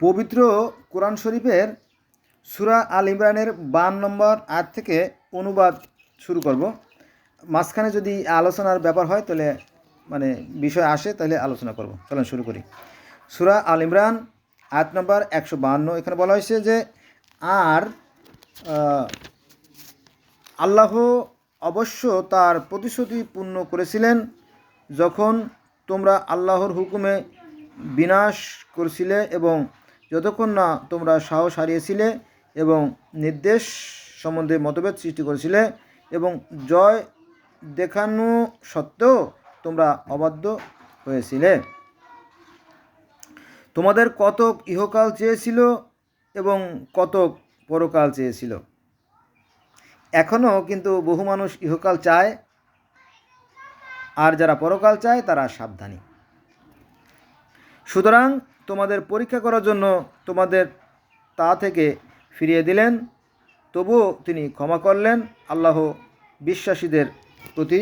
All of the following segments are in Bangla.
পবিত্র কোরআন শরীফের সুরা আল ইমরানের বান নম্বর আট থেকে অনুবাদ শুরু করব। মাঝখানে যদি আলোচনার ব্যাপার হয়, তাহলে মানে বিষয় আসে, তাহলে আলোচনা করব। চলেন শুরু করি। সুরা আল ইমরান আট নম্বর একশো বাহান্ন এখানে বলা হয়েছে যে, আর আল্লাহ অবশ্য তার প্রতিশ্রুতি পূর্ণ করেছিলেন যখন তোমরা আল্লাহর হুকুমে বিনাশ করেছিলে এবং যতক্ষণ না তোমরা সাহস হারিয়েছিলে এবং নির্দেশ সম্বন্ধে মতভেদ সৃষ্টি করেছিলে এবং জয় দেখানো সত্ত্বেও তোমরা অবাধ্য হয়েছিলে। তোমাদের কতক ইহকাল চেয়েছিল এবং কতক পরকাল চেয়েছিল। এখনও কিন্তু বহু মানুষ ইহকাল চায়, আর যারা পরকাল চায় তারা সাবধানী। সুতরাং তোমাদের পরীক্ষা করার জন্য তোমাদের তা থেকে ফিরিয়ে দিলেন। তবুও তিনি ক্ষমা করলেন। আল্লাহ বিশ্বাসীদের প্রতি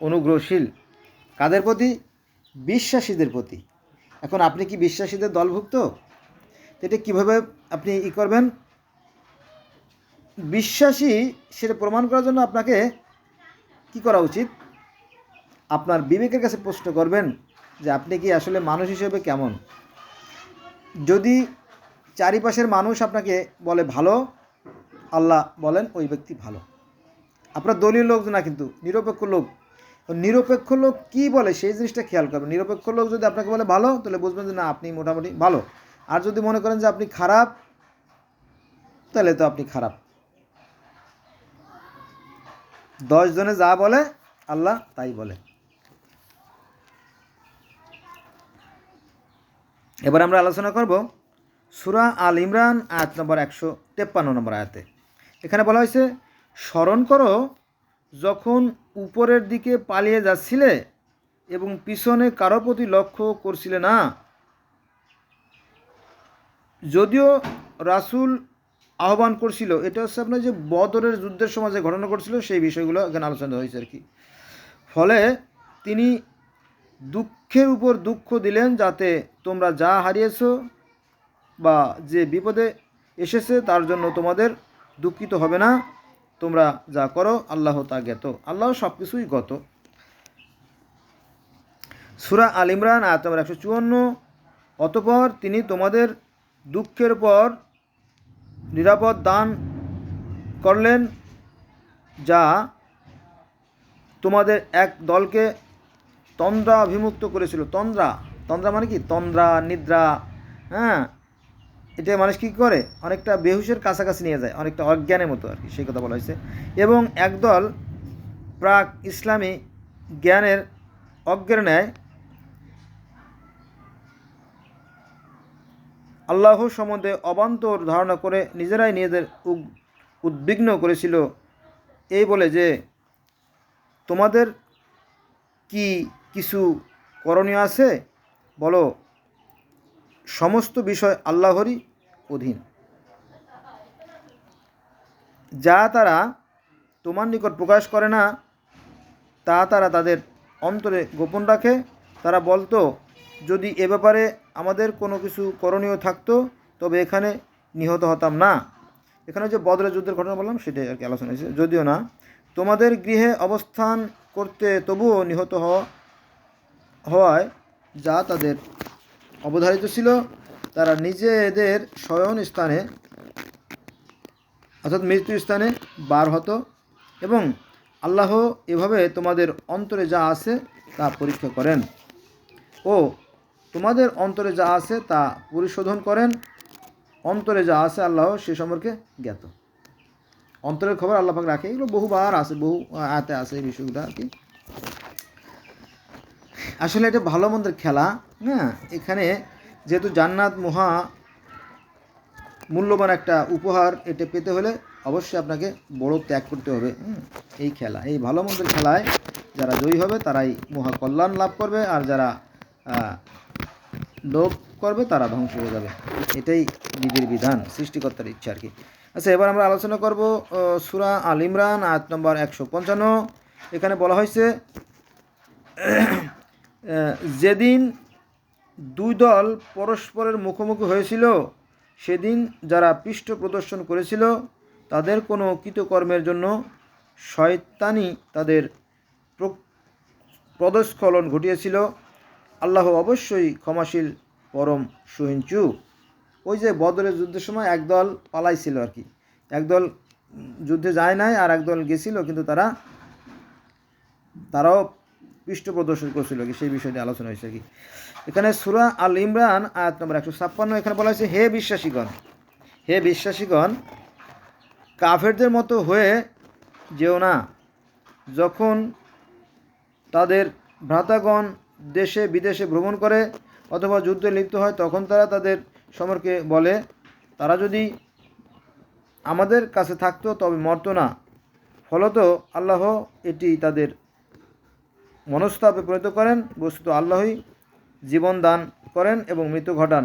অনুগ্রহশীল। কাদের প্রতি? বিশ্বাসীদের প্রতি। এখন আপনি কি বিশ্বাসীদের দলভুক্ত? এটা কীভাবে আপনি ই করবেন? বিশ্বাসী সেটা প্রমাণ করার জন্য আপনাকে কি করা উচিত? আপনার বিবেকের কাছে প্রশ্ন করবেন যে আপনি কি আসলে মানুষ হিসেবে কেমন? যদি চারিপাশের মানুষ আপনাকে বলে ভালো, আল্লাহ বলেন ওই ব্যক্তি ভালো। আপনার দলীয় লোক না কিন্তু, নিরপেক্ষ লোক। নিরপেক্ষ লোক কি বলে সেই জিনিসটা খেয়াল করবেন। নিরপেক্ষ লোক যদি আপনাকে বলে ভালো, তাহলে বুঝবেন যে না, আপনি মোটামুটি ভালো। আর যদি মনে করেন যে আপনি খারাপ, তাহলে তো আপনি খারাপ। দশ জনে যা বলে, আল্লাহ তাই বলে। এবার আমরা আলোচনা করব সুরা আল ইমরান, আয়াত নম্বর একশো তেপ্পান্ন নম্বর আয়াতে। এখানে বলা হয়েছে, স্মরণ করো যখন উপরের দিকে পালিয়ে যাচ্ছিলে এবং পিছনে কারও প্রতি লক্ষ্য করছিলে না। যদিও রাসূল আহ্বান করছিল, এটা হচ্ছে আপনার যে বদরের যুদ্ধের সময় যে ঘটনা ঘটছিল, সেই বিষয়গুলো এখানে আলোচনা হয়েছে আর কি। ফলে তিনি দুঃখের উপর দুঃখ দিলেন যাতে তোমরা যা হারিয়েছো বা যে বিপদে এসেছে তার জন্য তোমাদের দুঃখিত হবে না। তোমরা যা করো, আল্লাহ তা জ্ঞাত। আল্লাহ সব কিছুই গত সুরা আল ইমরান, আয়াত নম্বর একশো চুয়ান্ন। অতপর তিনি তোমাদের দুঃখের পর নিরাপদ দান করলেন, যা তোমাদের এক দলকে তন্দ্রা অভিমুক্ত করেছিল। তন্দ্রা তন্দ্রা মানে কি? তন্দ্রা, নিদ্রা হ্যাঁ? এটা মানুষ কী করে? অনেকটা বেহুশের কাছাকাছি নিয়ে যায়, অনেকটা অজ্ঞানের মতো আর কি, সেই কথা বলা হয়েছে। এবং একদল প্রাক ইসলামী জ্ঞানের অজ্ঞের ন্যায় আল্লাহ সম্বন্ধে অবান্তর ধারণা করে নিজেরাই নিজেদের উদ্বিগ্ন করেছিল। এই বলে যে, তোমাদের কি কিছু করণীয় আছে? বলো। সমস্ত বিষয় আল্লাহরই অধীন। যা তারা তোমার নিকট প্রকাশ করে না, তা তারা তাদের অন্তরে গোপন রাখে। তারা বলতো, যদি এ ব্যাপারে আমাদের কোনো কিছু করণীয় থাকতো, তবে এখানে নিহত হতাম না। এখানে যে বদরের যুদ্ধের ঘটনা বললাম, সেটাই আর কি আলোচনা হয়েছে। যদিও না, তোমাদের গৃহে অবস্থান করতে তবুও নিহত হওয়া হওয়ায় যা তাদের অবধারিত ছিল। তারা নিজেদের শয়ন স্থানে অর্থাৎ মৃত্যু স্থানে বার হতো এবং আল্লাহ এভাবে তোমাদের অন্তরে যা আছে তা পরীক্ষা করেন ও তোমাদের অন্তরে যা আছে তা পরিশোধন করেন। অন্তরে যা আছে আল্লাহ সে সম্পর্কে জ্ঞাত। অন্তরের খবর আল্লাহ পাক রাখে। এগুলো বহুবার আছে, বহু আয়াতে আছে এই বিষয়গুলো আর কি। আসলে এটা ভালো মন্দের খেলা হ্যাঁ? এখানে যেহেতু জান্নাত মহা মূল্যবান একটা উপহার এটা পেতে হলে অবশ্যই আপনাকে বড় ত্যাগ করতে হবে এই খেলা, এই ভালো মন্দের খেলায় যারা জয়ী হবে তারাই মহা কল্যাণ লাভ করবে আর যারা লোভ করবে তারা ধ্বংস হয়ে যাবে। এটাই বিধির বিধান, সৃষ্টিকর্তার ইচ্ছা আর কি। আচ্ছা এবার আমরা আলোচনা করব সুরা আল ইমরান, আয়াত নম্বর একশো পঞ্চান্ন। এখানে বলা হয়েছে যেদিন দুই দল পরস্পরের মুখোমুখি হয়েছিল, সেদিন যারা পৃষ্ঠ প্রদর্শন করেছিল, তাদের কোনো কৃতকর্মের জন্য শয়তানি তাদের প্র- পদস্খলন ঘটিয়েছিল। আল্লাহ অবশ্যই ক্ষমাশীল, পরম সহিঞ্চু ওই যে বদরের যুদ্ধের সময় একদল পালাইছিল আর কি। একদল যুদ্ধে যায় নাই আর একদল গেছিল, কিন্তু তারা, তারাও পৃষ্ঠ প্রদর্শন করছিল কি, সেই বিষয়টি আলোচনা হয়েছে কি। এখানে সুরা আল ইমরান, আয়াত নম্বর একশো ছাপ্পান্ন, এখানে বলা হয়েছে, হে বিশ্বাসীগণ হে বিশ্বাসীগণ, কাফেরদের মতো হয়ে যেও না। যখন তাদের ভ্রাতাগণ দেশে বিদেশে ভ্রমণ করে অথবা যুদ্ধে লিপ্ত হয়, তখন তারা তাদের সম্পর্কে বলে, তারা যদি আমাদের কাছে থাকতো, তবে মরতো না। ফলত আল্লাহ এটি তাদের মনস্তাপে পরিণত করেন, বস্তুত আল্লাহই জীবন দান করেন এবং মৃত্যু ঘটান।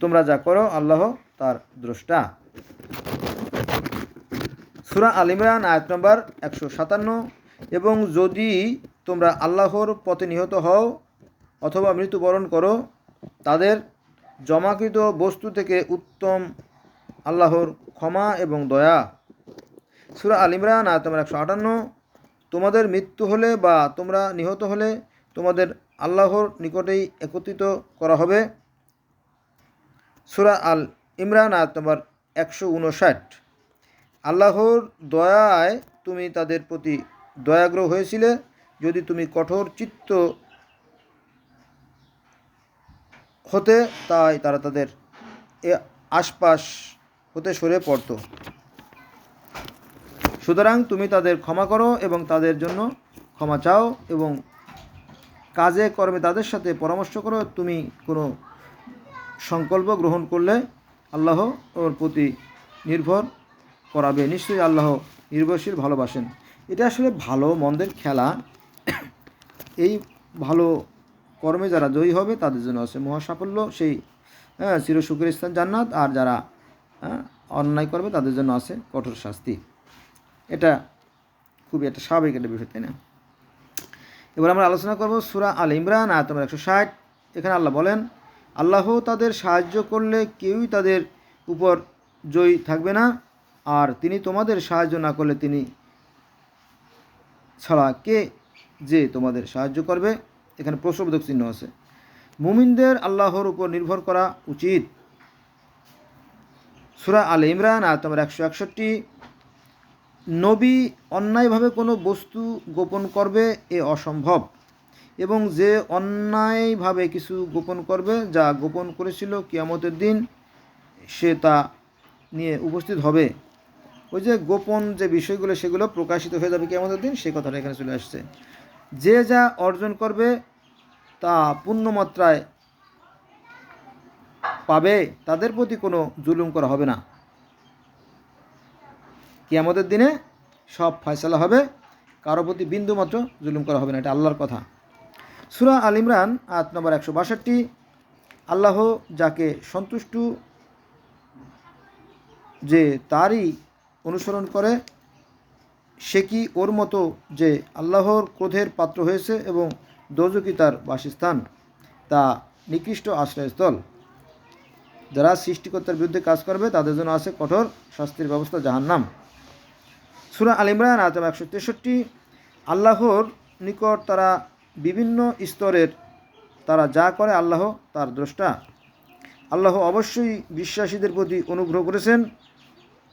তোমরা যা করো, আল্লাহ তার দ্রষ্টা। সুরা আল ইমরান, আয়াত নম্বর একশো সাতান্ন, এবং যদি তোমরা আল্লাহর পথে নিহত হও অথবা মৃত্যুবরণ করো, তাদের জমাকৃত বস্তু থেকে উত্তম আল্লাহর ক্ষমা এবং দয়া। সুরা আল ইমরান, আয়াত নম্বর একশো আটান্ন তোমাদের মৃত্যু হলে বা তোমরা নিহত হলে তোমাদের আল্লাহর নিকটেই একত্রিত করা হবে। সুরা আল ইমরান, আয়াত নম্বর একশো উনষাট। আল্লাহর দয়ায় তুমি তাদের প্রতি দয়াগ্রহ হয়েছিলে। যদি তুমি কঠোর চিত্ত হতে, তাই তারা তাদের এ আশপাশ হতে সরে পড়তো। সুতরাং তুমি তাদের ক্ষমা করো এবং তাদের জন্য ক্ষমা চাও এবং কাজে কর্মে তাদের সাথে পরামর্শ করো। তুমি কোনো সংকল্প গ্রহণ করলে আল্লাহ ওর প্রতি নির্ভর করাবে। নিশ্চয়ই আল্লাহ নির্ভরশীল ভালোবাসেন। এটা আসলে ভালো মন্দের খেলা। এই ভালো কর্মে যারা জয়ী হবে তাদের জন্য আছে মহা সাফল্য সেই হ্যাঁ চিরসুখের স্থান জান্নাত। আর যারা হ্যাঁ, অন্যায় করবে তাদের জন্য আছে কঠোর শাস্তি। এটা খুবই একটা স্বাভাবিক একটা বিষয়, তাই না? এবার আমরা আলোচনা করব সুরা আল ইমরান, আয়াত নম্বর একশো ষাট। এখানে আল্লাহ বলেন, আল্লাহ তাদের সাহায্য করলে কেউই তাদের উপর জয়ী থাকবে না, আর তিনি তোমাদের সাহায্য না করলে তিনি ছাড়া কে যে তোমাদের সাহায্য করবে? এখানে প্রশ্নবোধক চিহ্ন আছে। মুমিনদের আল্লাহর উপর নির্ভর করা উচিত। সুরা আল ইমরান, আয়াত নম্বর একশো একষট্টি। নবী অন্যায়ভাবে কোনো বস্তু গোপন করবে এ অসম্ভব। এবং যে অন্যায়ভাবে কিছু গোপন করবে, যা গোপন করেছিল কিয়ামতের দিন, সে তা নিয়ে উপস্থিত হবে। ওই যে গোপন যে বিষয়গুলো, সেগুলো প্রকাশিত হয়ে যাবে কিয়ামতের দিন, সে কথাটা এখানে চলে আসছে। যে যা অর্জন করবে, তা পূর্ণমাত্রায় পাবে, তাদের প্রতি কোনো জুলুম করা হবে না। কিয়ামতের দিনে সব ফয়সালা হবে। কারও প্রতি বিন্দু মাত্র জুলুম করা হবে না, এটা আল্লাহর কথা। সুরা আল ইমরান, আয়াত নম্বর একশো বাষট্টি। আল্লাহ যাকে সন্তুষ্ট যে তারই অনুসরণ করে, সে কি ওর মতো যে আল্লাহর ক্রোধের পাত্র হয়েছে এবং দোজকি তার বাসস্থান? তা নিকৃষ্ট আশ্রয়স্থল। যারা সৃষ্টিকর্তার বিরুদ্ধে কাজ করবে, তাদের জন্য আছে কঠোর শাস্তির ব্যবস্থা জাহান্নাম। সুরা আল ইমরান আতম একশো তেষট্টি। আল্লাহর নিকট তারা বিভিন্ন স্তরের, তারা যা করে আল্লাহ তার দ্রষ্টা। আল্লাহ অবশ্যই বিশ্বাসীদের প্রতি অনুগ্রহ করেছেন,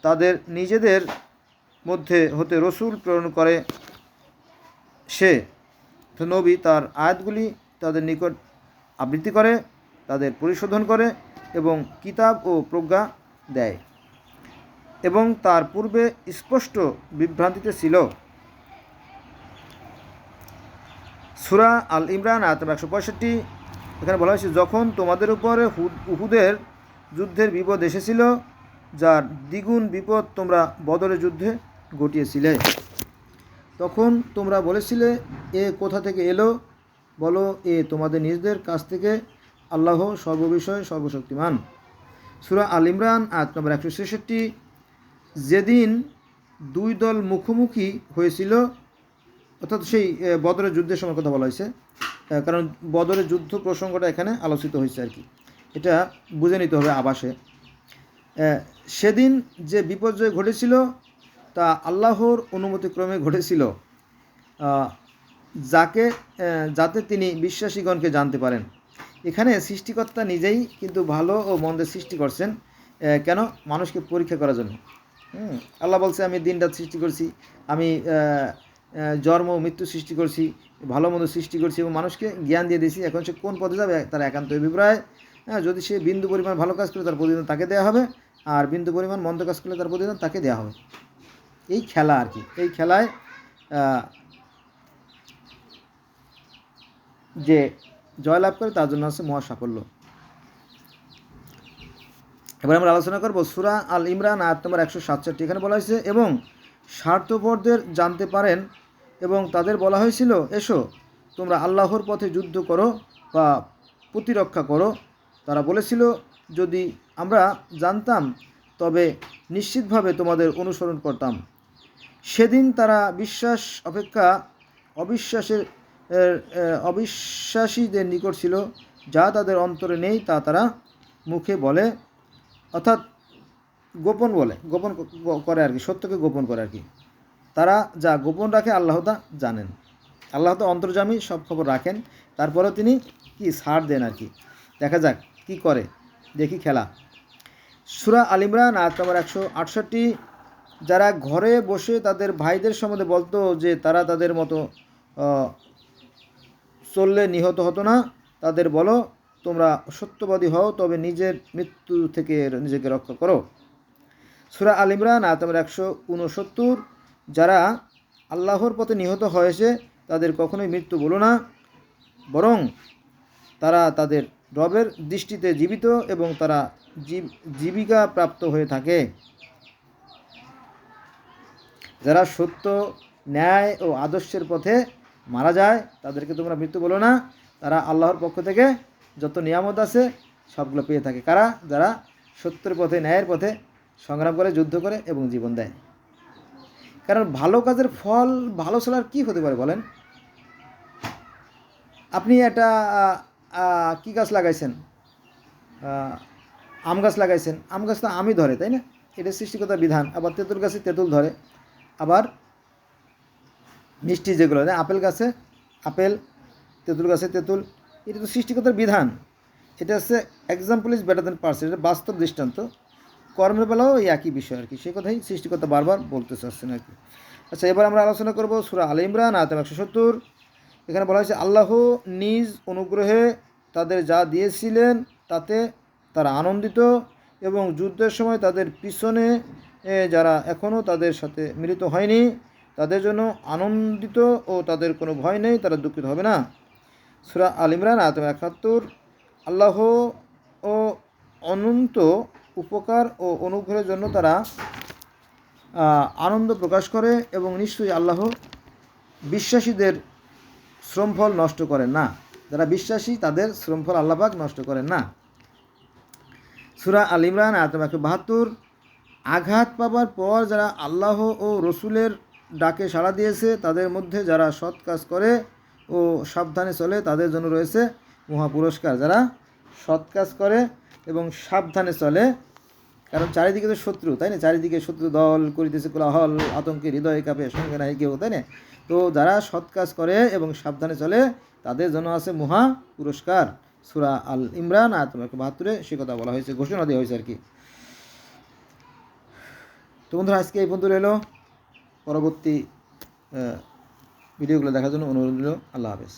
তাদের নিজেদের মধ্যে হতে রসুল প্রেরণ করে সে। নবী তার আয়াতগুলি তাদের নিকট আবৃত্তি করে, তাদের পরিশোধন করে এবং কিতাব ও প্রজ্ঞা দেয়। এবং তার পূর্বে স্পষ্ট বিভ্রান্তিতে ছিল। সুরা আল ইমরান আতম একশো পঁয়ষট্টি, এখানে বলা হয়েছে, যখন তোমাদের উপরে হুদ- উহুদের যুদ্ধের বিপদ এসেছিল, যার দ্বিগুণ বিপদ তোমরা বদরের যুদ্ধে ঘটিয়েছিলে। তখন তোমরা বলেছিলে, এ কোথা থেকে এলো? বলো, এ তোমাদের নিজেদের কাছ থেকে আল্লাহ সর্ববিষয় সর্বশক্তিমান। সুরা আল ইমরান, আয়াত নম্বর একশো ছেষট্টি যেদিন দুই দল মুখোমুখি হয়েছিল, অর্থাৎ সেই বদরের যুদ্ধের সময় কথা বলা হয়েছে কারণ বদরের যুদ্ধ প্রসঙ্গটা এখানে আলোচিত হয়েছে আর কি। এটা বুঝে নিতে হবে আবাসে। সেদিন যে বিপর্যয় ঘটেছিল, তা আল্লাহর অনুমতিক্রমে ঘটেছিল যাকে যাতে তিনি বিশ্বাসীগণকে জানতে পারেন। এখানে সৃষ্টিকর্তা নিজেই কিন্তু ভালো ও মন্দের সৃষ্টি করছেন কেন? মানুষকে পরীক্ষা করার জন্য। আল্লাহ বলছে, আমি দিন রাত সৃষ্টি করছি, আমি জন্ম মৃত্যু সৃষ্টি করছি, ভালো মন্দ সৃষ্টি করছি এবং মানুষকে জ্ঞান দিয়ে দিয়েছি, এখন সে কোন পথে যাবে, তার একান্ত অভিপ্রায় হ্যাঁ যদি সে বিন্দু পরিমাণ ভালো কাজ করে, তার প্রতিদিন তাকে দেওয়া হবে, আর বিন্দু পরিমাণ মন্দ কাজ করলে তার প্রতিদিন তাকে দেওয়া হবে। এই খেলা আর কি, এই খেলায় যে জয়লাভ করে, তার জন্য আছে মহা সাফল্য এবার আমরা আলোচনা করব সুরা আল ইমরান, আয়াত নম্বর একশো সাতষট্টি। এখানে বলা হয়েছে, এবং স্বার্থপরদের জানতে পারেন এবং তাদের বলা হয়েছিল, এসো, তোমরা আল্লাহর পথে যুদ্ধ করো বা প্রতিরক্ষা করো। তারা বলেছিল, যদি আমরা জানতাম, তবে নিশ্চিতভাবে তোমাদের অনুসরণ করতাম। সেদিন তারা বিশ্বাস অপেক্ষা অবিশ্বাসের অবিশ্বাসীদের নিকট ছিল, যা তাদের অন্তরে নেই তা তারা মুখে বলে অর্থাৎ গোপন বলে, গোপন করে আর কি, সত্যকে গোপন করে আর কি। তারা যা গোপন রাখে, আল্লাহ তা জানেন। আল্লাহ তো অন্তর্জামী, সব খবর রাখেন। তারপরেও তিনি কি ছাড় দেন আর কি? দেখা যাক কি করে। দেখি খেলা। সুরা আল ইমরান, আয়াত নম্বর একশো আটষট্টি। যারা ঘরে বসে তাদের ভাইদের সম্বন্ধে বলতো যে তারা তাদের মতো চললে নিহত হতো না, তাদের বলো তোমরা সত্যবাদী হও, তবে নিজের মৃত্যু থেকে নিজেকে রক্ষা করো। সুরা আল ইমরান, আয়াত নম্বর একশো উনসত্তর যারা আল্লাহর পথে নিহত হয়েছে, তাদের কখনোই মৃত্যু বলো না, বরং তারা তাদের রবের দৃষ্টিতে জীবিত এবং তারা জীব- জীবিকা প্রাপ্ত হয়ে থাকে। যারা সত্য, ন্যায় ও আদর্শের পথে মারা যায়, তাদেরকে তোমরা মৃত্যু বলো না, তারা আল্লাহর পক্ষ থেকে যত নিয়ামত আছে, সবগুলো পেয়ে থাকে। কারা? যারা সত্যের পথে, ন্যায়ের পথে সংগ্রাম করে, যুদ্ধ করে এবং জীবন দেয়। কারণ ভালো কাজের ফল, ভালো চলার কি হতে পারে বলেন? আপনি একটা কি গাছ লাগাইছেন? আম গাছ লাগাইছেন। আম গাছ তো আমই ধরে, তাই না? এটা সৃষ্টিকতার বিধান। আবার তেঁতুল গাছে তেঁতুল ধরে। আবার মিষ্টি যেগুলো আপেল গাছে আপেল, তেঁতুল গাছে তেঁতুল এটা তো সৃষ্টিকতার বিধান। এটা হচ্ছে example is better than person এটা বাস্তব দৃষ্টান্ত। কর্মের বেলাও এই একই বিষয় আর কি সে কথাই সৃষ্টিকর্তা বারবার বলতে চাচ্ছেন আর কি আচ্ছা এবার আমরা আলোচনা করব সুরা আল ইমরান আয়তম একশো সত্তর। এখানে বলা হয়েছে, আল্লাহ নিজ অনুগ্রহে তাদের যা দিয়েছিলেন তাতে তারা আনন্দিত এবং যুদ্ধের সময় তাদের পিছনে যারা এখনও তাদের সাথে মিলিত হয়নি, তাদের জন্য আনন্দিত ও তাদের কোনো ভয় নেই, তারা দুঃখিত হবে না। সুরা আল ইমরান আয়তম একাত্তর, আল্লাহ ও অনন্ত উপকার ও অনুগ্রহের জন্য তারা আনন্দ প্রকাশ করে এবং নিশ্চয়ই আল্লাহ বিশ্বাসীদের শ্রমফল নষ্ট করেন না। যারা বিশ্বাসী, তাদের শ্রমফল আল্লাপাক নষ্ট করেন না। সুরা আল ইমরান আয়তম একশো বাহাত্তর, আঘাত পাবার পর যারা আল্লাহ ও রসুলের ডাকে সাড়া দিয়েছে, তাদের মধ্যে যারা সৎ কাজ করে ও সাবধানে চলে, তাদের জন্য রয়েছে মহা পুরস্কার যারা সৎ কাজ করে এবং সাবধানে চলে, কারণ চারিদিকে তো শত্রু, তাই না? চারিদিকে শত্রু দল করিতেছে কোলাহল আতঙ্কে হৃদয় কাঁপে, সঙ্গে নাই কেউ, তাই না? তো যারা সৎ কাজ করে এবং সাবধানে চলে, তাদের জন্য আছে মহা পুরস্কার সুরা আল ইমরান আর তোমাকে বাহাত্তরে সে কথা বলা হয়েছে, ঘোষণা দেওয়া হয়েছে আর কি। তো বন্ধুরা, আজকে এই বন্ধু রইল। পরবর্তী ভিডিওগুলো দেখার জন্য অনুরোধ রইল আল্লাহ হাফেজ